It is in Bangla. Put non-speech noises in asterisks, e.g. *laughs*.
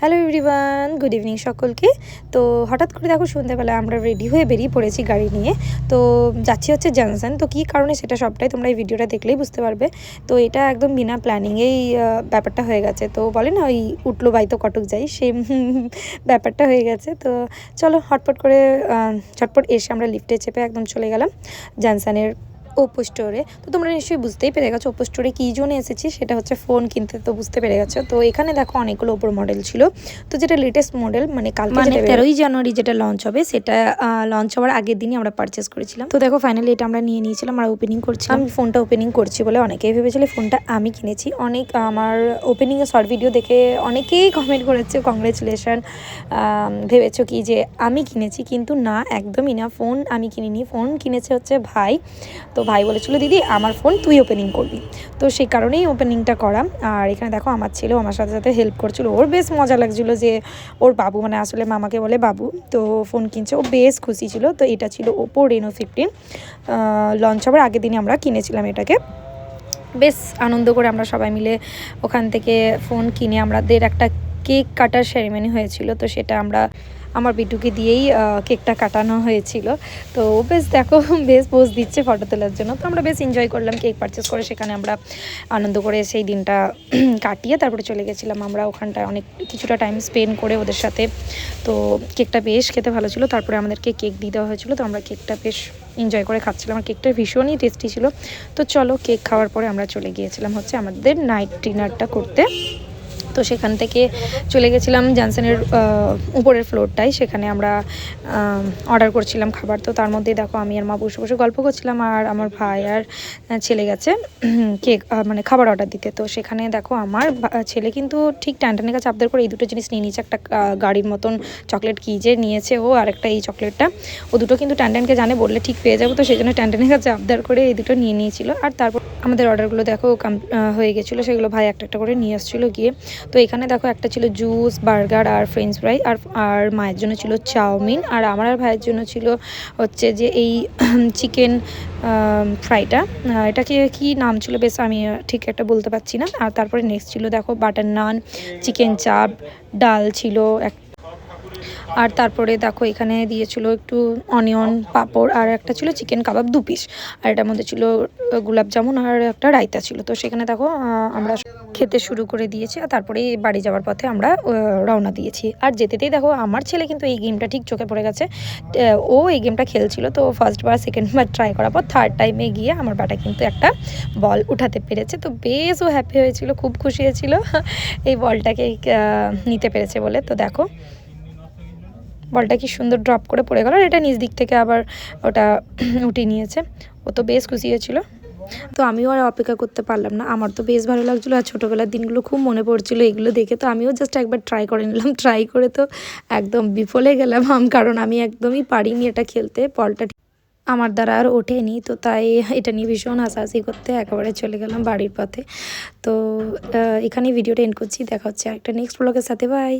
হ্যালো এভরিওয়ান গুড ইভিনিং সকলকে। তো হঠাৎ করে দেখো সন্ধ্যাবেলা আমরা রেডি হয়ে বেরিয়ে পড়েছি গাড়ি নিয়ে। তো যাচ্ছি হচ্ছে জনসন তো কী কারণে সেটা সবটাই তোমরা এই ভিডিওটা দেখলেই বুঝতে পারবে। তো এটা একদম বিনা প্ল্যানিংয়েই ব্যাপারটা হয়ে গেছে। তো বলে না ওই উঠল বাই তো কটক যাই সেম *laughs* ব্যাপারটা হয়ে গেছে। তো চলো হটপট করে আহ, ঝটপট এসে আমরা লিফটে চেপে একদম চলে গেলাম জনসনের ওপো স্টোরে তো তোমরা নিশ্চয়ই বুঝতেই পেরে গেছো ওপো স্টোরে কী জন্য এসেছি সেটা হচ্ছে ফোন কিনতে তো বুঝতে পেরে গেছো। তো এখানে দেখো অনেকগুলো ওপোর মডেল ছিল। তো যেটা লেটেস্ট মডেল মানে কালকে মানে যেটা তেরোই জানুয়ারি যেটা লঞ্চ হবে সেটা লঞ্চ হওয়ার আগের দিনই আমরা পারচেস করেছিলাম। তো দেখো ফাইনালি এটা আমরা নিয়ে নিয়েছিলাম আমরা ওপেনিং করছিলাম। আমি ফোনটা ওপেনিং করছি বলে অনেকেই ভেবেছিল ফোনটা আমি কিনেছি। অনেক আমার ওপেনিংয়ে শর্ট ভিডিও দেখে অনেকেই কমেন্ট করেছে কংগ্রেচুলেশন ভেবেছো কি যে আমি কিনেছি কিন্তু না একদমই না ফোন আমি কিনিনি। ফোন কিনেছে হচ্ছে ভাই। তো ভাই বলেছিল, দিদি, আমার ফোন তুই ওপেনিং করবি। তো সেই কারণেই ওপেনিংটা করা। আর এখানে দেখো, আমার ছেলেও আমার সাথে সাথে হেল্প করছিল। ওর বেশ মজা লাগছিল যে ওর বাবু মানে আসলে মামাকে বলে বাবু, তো ফোন কিনছে। ও বেশ খুশি ছিল। তো এটা ছিল ওপো রেনো ফিফটিন লঞ্চ হওয়ার আগের দিনে আমরা কিনেছিলাম এটাকে। বেশ আনন্দ করে আমরা সবাই মিলে ওখান থেকে ফোন কিনে আমাদের একটা কেক কাটার সেরেমনি হয়েছিল। তো সেটা আমরা আমার বিটুকে দিয়েই কেকটা কাটানো হয়েছিল। তো বেশ দেখো, বেশ পোজ দিচ্ছে ফটো তোলার জন্য। তো আমরা বেশ এনজয় করলাম কেক পারচেস করে। সেখানে আমরা আনন্দ করে সেই দিনটা *clears throat* কাটিয়ে তারপরে চলে গেছিলাম আমরা ওখানটায়। অনেক কিছুটা টাইম স্পেন্ড করে ওদের সাথে। তো কেকটা বেশ খেতে ভালো ছিল। তারপরে আমাদেরকে কেক দিয়ে দেওয়া হয়েছিল। তো আমরা কেকটা বেশ এনজয় করে খাচ্ছিলাম। আর কেকটা ভীষণই টেস্টি ছিল। তো চলো, কেক খাওয়ার পরে আমরা চলে গিয়েছিলাম হচ্ছে আমাদের নাইট ডিনারটা করতে। তো সেখান থেকে চলে গেছিলাম জনসনের উপরের ফ্লোরটাই সেখানে আমরা অর্ডার করছিলাম খাবার। তো তার মধ্যে দেখো আমি আর মা বসে বসে গল্প করছিলাম আর আমার ভাই আর ছেলে গেছে কেক মানে খাবার অর্ডার দিতে। তো সেখানে দেখো আমার ছেলে কিন্তু ঠিক ট্যান্টানের কাছে আবদার করে এই দুটো জিনিস নিয়ে নিয়েছে। একটা গাড়ির মতন চকলেট কি যে নিয়েছে ও আর একটা এই চকলেটটা ও দুটো কিন্তু ট্যান্টানকে জানে, বললে ঠিক পেয়ে যাব। তো সেই জন্য ট্যান্টানের কাছে আবদার করে এই দুটো নিয়ে নিয়েছিল। আর তারপর আমাদের অর্ডারগুলো দেখো, কাম- হয়ে গেছিল। সেগুলো ভাই একটা একটা করে নিয়ে আসছিল গিয়ে। তো এখানে দেখো একটা ছিল জুস, বার্গার আর ফ্রেঞ্চ ফ্রাই আর আর মায়ের জন্য ছিল চাউমিন। আর আমার আর ভাইয়ের জন্য ছিল হচ্ছে যে এই চিকেন ফ্রাইটা এটাকে কি নাম ছিল বেশ আমি ঠিক একটা বলতে পারছি না। আর তারপরে নেক্সট ছিল দেখো বাটার নান চিকেন চাপ ডাল ছিল এক আর তারপরে দেখো এখানে দিয়েছিল একটু অনিয়ন পাঁপড় আর একটা ছিল চিকেন কাবাব দু পিস আর এটার মধ্যে ছিল গোলাপ জামুন আর একটা রায়তা ছিল। তো সেখানে দেখো আমরা খেতে শুরু করে দিয়েছে আর তারপরে বাড়ি যাওয়ার পথে আমরা রওনা দিয়েছি। আর যেতেতেই দেখো, আমার ছেলে কিন্তু এই গেমটা ঠিক চোখে পড়ে গেছে। ও এই গেমটা খেলছিল তো ফার্স্ট বার সেকেন্ড বার ট্রাই করার পর থার্ড টাইমে গিয়ে আমার বাটা কিন্তু একটা বল উঠাতে পেরেছে। তো বেশ ও হ্যাপি হয়েছিল, খুব খুশি হয়েছিল। এই বলটাকে নিতে পেরেছে বলে। তো দেখো, বলটা কি সুন্দর ড্রপ করে পড়ে গেল। আর এটা নিজ দিক থেকে আবার ওটা উঠিয়ে নিয়েছে। ও তো বেশ খুশি হয়েছিল। তো আমিও আর অপেক্ষা করতে পারলাম না। আমার তো বেশ ভালো লাগছিল আর ছোটোবেলার দিনগুলো খুব মনে পড়ছিলো এগুলো দেখে। তো আমিও জাস্ট একবার ট্রাই করে নিলাম। *laughs* ট্রাই করে তো একদম বিফলে গেলাম কারণ আমি একদমই পারিনি এটা খেলতে, বলটা আমার দ্বারা আর ওঠেনি। তো তাই এটা নিয়ে ভীষণ হাসাহাসি করতে একেবারে চলে গেলাম বাড়ির পথে। তো এখানেই ভিডিওটা এন্ড করছি। দেখা হচ্ছে একটা নেক্সট ব্লগের সাথে। বাই